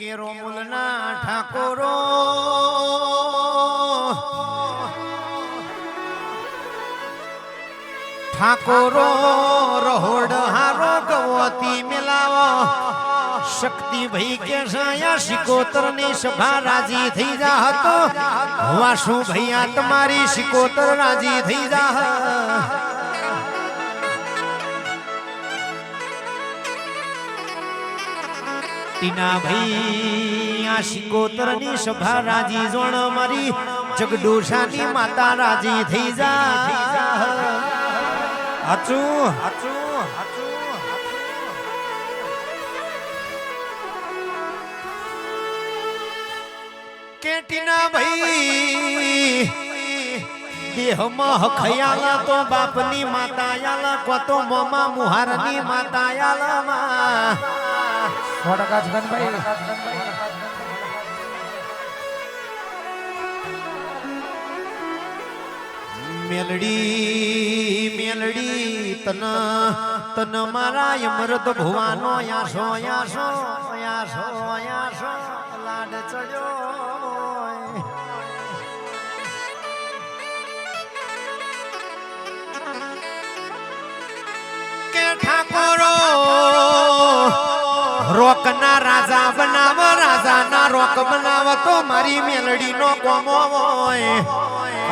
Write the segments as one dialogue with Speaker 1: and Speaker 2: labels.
Speaker 1: કેરો મુલના ઠાકોરો. ઠાકોરો રહોડ હારો ગવતી મિલાવો. શક્તિ ભાઈ કે સાયા શિકોતરની સભા રાજી થઈ જા હતો વાસુ આ તમારી શિકોતર રાજી થઈ જા ટીના ભાઈ, આ શિકોતરની સભા રાજી જોણ મારી, જગડોશાની માતા રાજી થઈ જા. હાચું? કેટીના ભાઈ, દેહમાં ખયાલા તો બાપની માતા યાલા કો તો મોમા મુહારની માતા યાલામાં
Speaker 2: સો ટકા છગનભાઈ
Speaker 1: મેલડી મેલડી, તન તન મારા અમૃત ભુવાનો યાસો યાસો યાસો યાસો લાડ ચડ્યો કે ઠાકોરો રોકના રાજા બનાવ રાજાના રોક બનાવ તો મારી મેલડીનો કોમો હોય.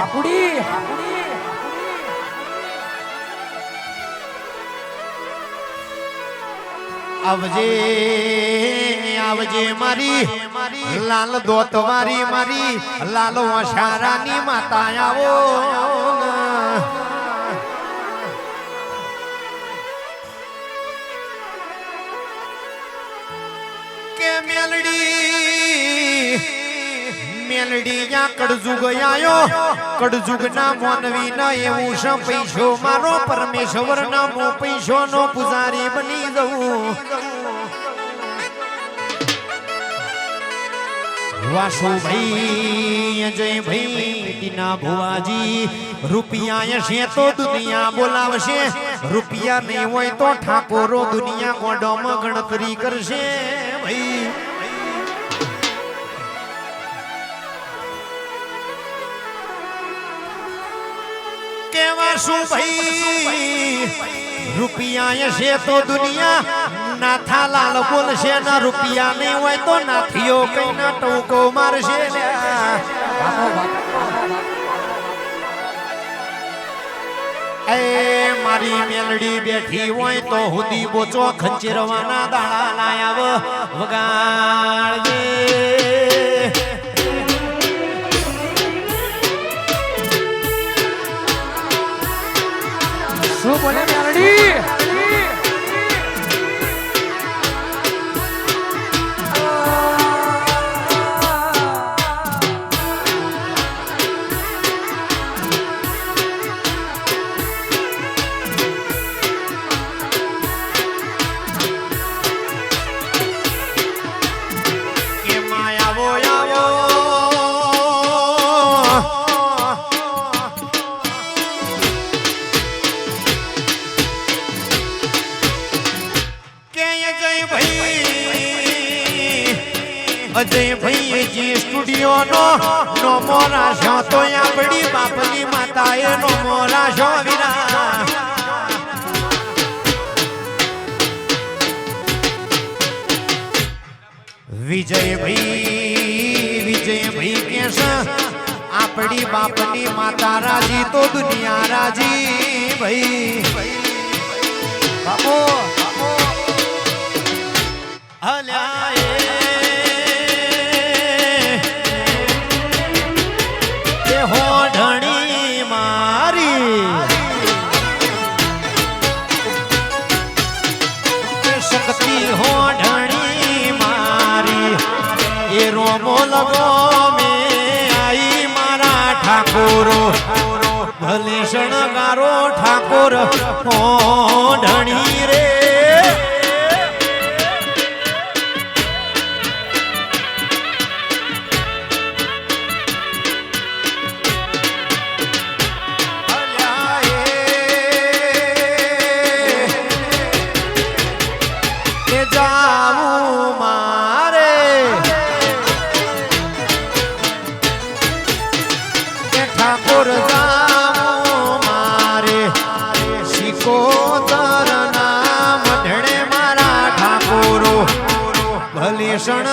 Speaker 2: આપડી
Speaker 1: આવજે આવજે મારી લાલ દોત મારી મારી લાલ વસારાની માતા આવો. કે મેલડી? મેલડી યા કડજુગ આયો. કડજુગ ના મોનવી ન એવું છે પૈસો મારો પરમેશ્વર ના મો પૈસો નો પૂજારી બની જવું. વાસુભાઈ અજય ભાઈ ટીના ભુવાજી, રૂપિયા છે તો દુનિયા બોલાવશે. રૂપિયા નહીં હોય તો ઠાકોરો દુનિયા ગોડોમાં ગણતરી કરશે, ભાઈ. કેવા શું, ભાઈ? રૂપિયા છે તો દુનિયા નાથા લાલ બોલશે ના રૂપિયા નહીં હોય તો નાથીઓ કઈ ના ટોકો મારશે મારી મેલડી બેઠી હોય તો હુદી બોચો ખંચેરવાના દાણા લાયાવ વગાડજે.
Speaker 2: શું બોલે મેલડી?
Speaker 1: વિજયભાઈ વિજયભાઈ કેસ. આપણી બાપની માતા રાજી તો દુનિયા રાજી ભાઈ.
Speaker 2: બાપો.
Speaker 1: હલ્યા. ઠાકોર હોઢણી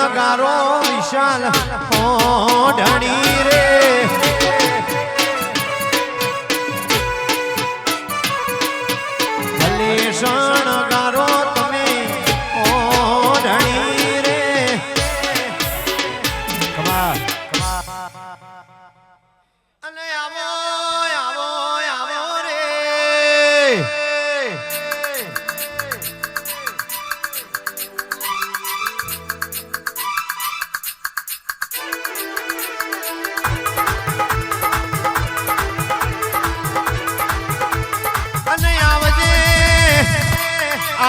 Speaker 1: શણગારો વિશાલ ઓઢણી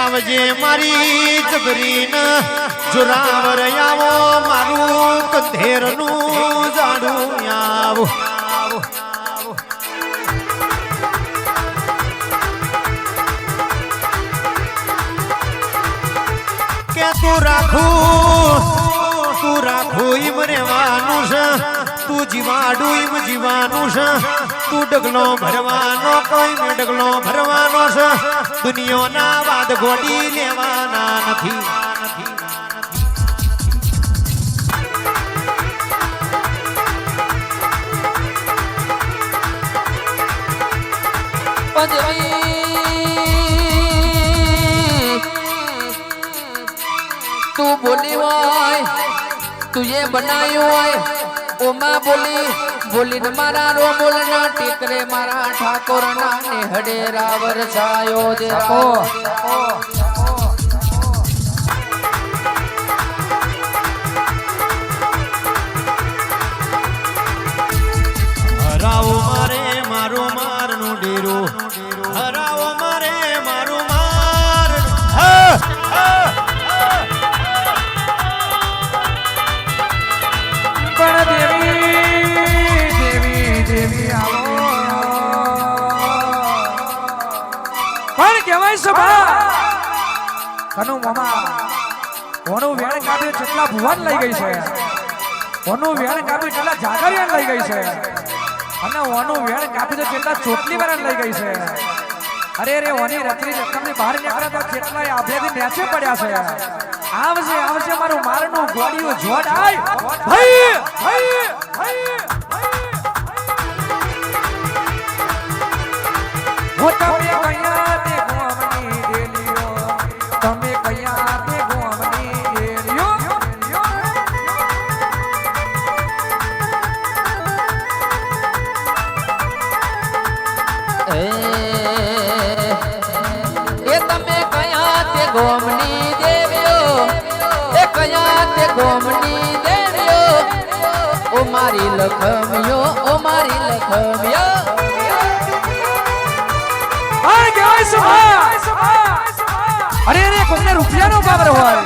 Speaker 1: આવજે મારી જબરીન. જોરાવર આવો, મારું કંધેરનું જાડું આવો. કે તું રાખું તું રાખું ઈમ રહેવાનું છે. તું જીવાડું ઈમ જીવાનું છે. તું ડગલો ભરવાનો કોઈ મેં ડગલો ભરવાનો છે. દુનિયાના વાદ ગોડી લેવાના નથી.
Speaker 3: તું બોલી હોય, તું જે બનાવ્યું હોય, ઓમાં બોલી બોલીને મારા રો બોલના ટીકરે મારા ઠાકોરના નેહડે રાવર છાયો દે
Speaker 1: રાવ મારો
Speaker 2: પણ સભા કનુ મામા ઓનું વેણ કાપ્યું જેટલા ભુવન લઈ ગઈ છે ઓનું વેણ કાપ્યું જેટલા જાગરિયાન લઈ ગઈ છે, અને ઓનું વેણ કાપ્યું તો જેટલા ચોટલી વાળા લઈ ગઈ છે. અરે રે ઓની રતરી રકમની બહાર નીકળ્યા તો કેટલાય આભેથી નેચે પડ્યા છે. આવજે આવજે, મારું મારનું ગોળીઓ જોડ ભાઈ ભાઈ ભાઈ!
Speaker 3: લખમિયો ઓ મારી લખમિયો.
Speaker 2: આ કહેવાય સુભા. અરે અરે કોકને રૂપિયાનો પાવર હોય.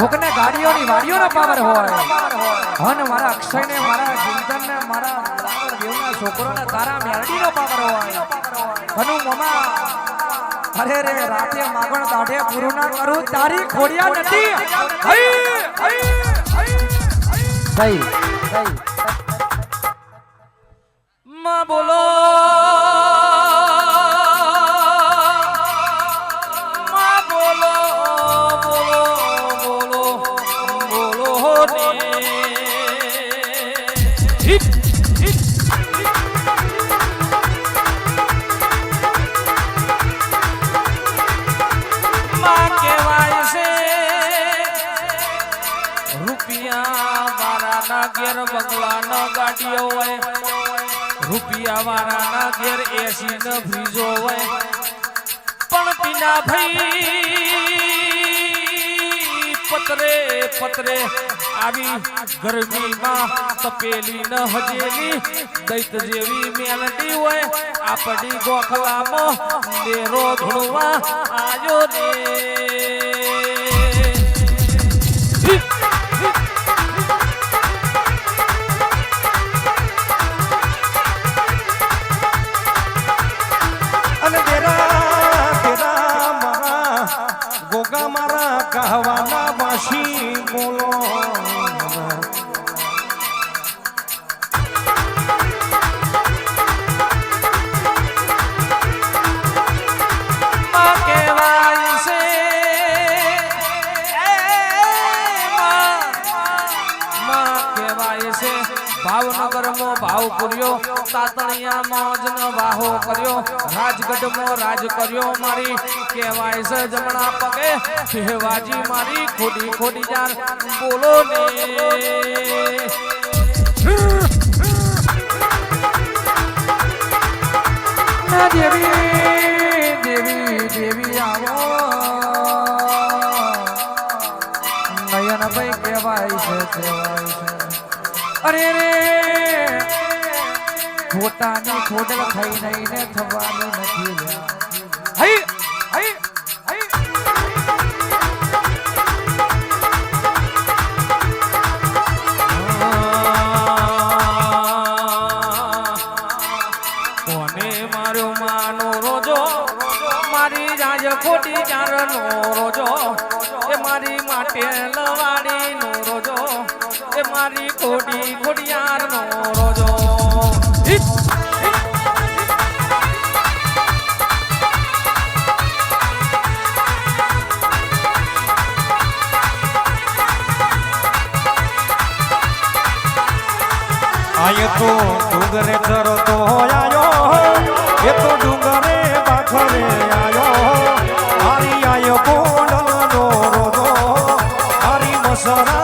Speaker 2: કોકને ગાડીઓની વાડીઓનો પાવર હોય. હન મારા અક્ષયને મારા ચિંતનને મારા દેવના છોકરોને તારા મેરડીનો પાવર હોય. હનુ મમા અરે રે રાતે માગણ દાઢે પૂરું ના કરું તારી ખોડિયા નથી. હઈ, હઈ, હઈ, વાળાના ઘેર બંગલાના ગાડીઓ હોય. રૂપિયા વાળાના ઘેર એસી ન ફ્રીજો હોય. પણ પીના ભાઈ પતરે પતરે આવી ગરમીમાં તપેલી ન હજેલી. દૈત જેવી મેલડી હોય, આપડી ગોખલામાં ડેરો ધોળવા આયો રે. છે. ભાવનગરમાં ભાવ પૂર્યો. તાતણિયામાં જન વાહો કર્યો. રાજગઢમાં રાજ કર્યો મારી. કહેવાય છે જમણા પગે. કહેવાજી મારી ખોટી ખોટી જાર બોલો ના. દેવી દેવી દેવી આવો. નયન ભાઈ કહેવાય છે કહેવાય છે. અરે રે. ખોટાની ખોડલ ખાઈ નહીં ને થવાનું નથી. હઈ હઈ મારી રાજ? ખોટી ચારનો રોજો. એ મારી માટે લવાડી નો મારી ખોટી ઘોડિયાર નો રોજો.
Speaker 1: આય તો ડુંગરે ચરતો આયો એ તો ડુંગરે બાખરે આયો મારી આયો કોડનો રોજો. મારી મસરાડીનો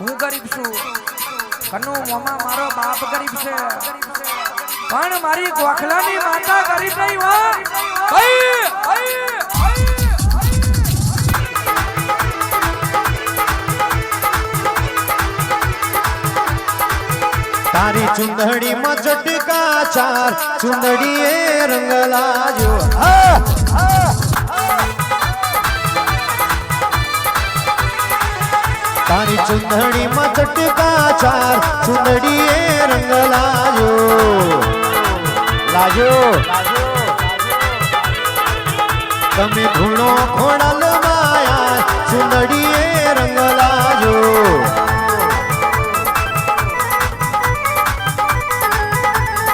Speaker 2: હું ગરીબ છું. કનુ મામા મારો બાપ ગરીબ છે. પણ મારી ગોખલાની માતા ગરીબ નહીં હો હઈ.
Speaker 1: તારી ચુંદડી માં ચટકા ચાર. ચુંદડી એ રંગ લાજો તારી ચુંદડી માં ચટકા ચાર ચુંદડી એ રંગ લાજો લાજો તમે ઘૂણો ખોડલ માયા ચુંદડી એ રંગ લાજો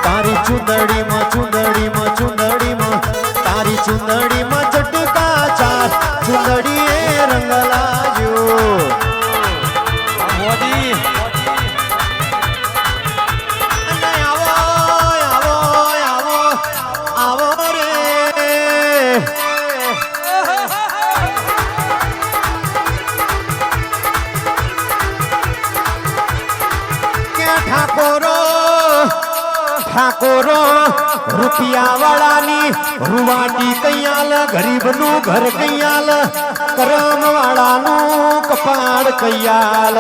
Speaker 1: તારી ચુંદડીમાં ચુંદડીમાં ચુંદડીમાં તારી ચુંદડીમાં ચટકા ચાર ચુંદડી એ રંગ લાગ્યો મોદી ઠાકોરો રૂપિયા વાળાની રૂવાટી કૈયાલ, ગરીબનું ઘર કૈયાલ કરમ વાળાનું કપાળ કૈયાલ.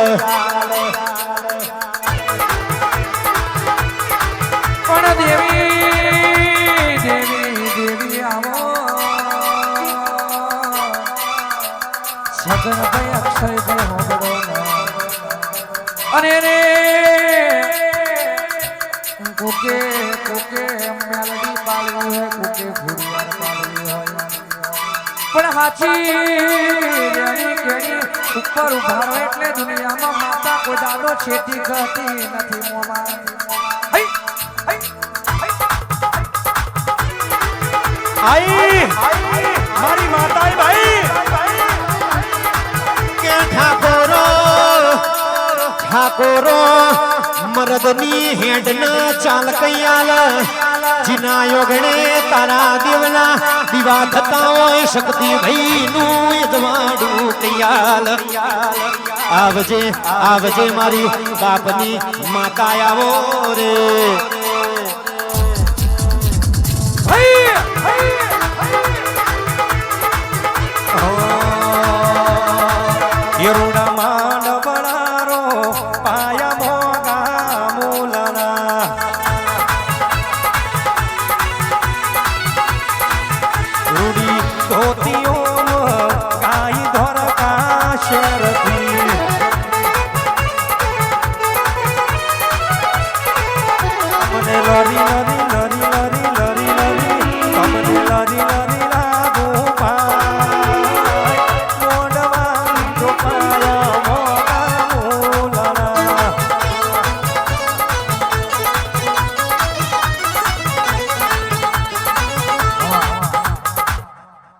Speaker 2: પણ દેવી અને રેણી ઉપર ઉભારો એટલે દુનિયામાં માતા કોઈ દાદો છેટી ગતી નથી મોમાં
Speaker 1: આઈ મારી માતા ભાઈ કે ઠાકોરો ઠાકોરો, મરદની હેડ ના ચાલ કૈયાલ. જીના યોગણે તારા દેવના દીવા થતા હોય શક્તિ ભાઈ નું યજવાડું કૈયાલ. આવજે આવજે મારી બાપની માતા આવો રે.
Speaker 2: હઈ!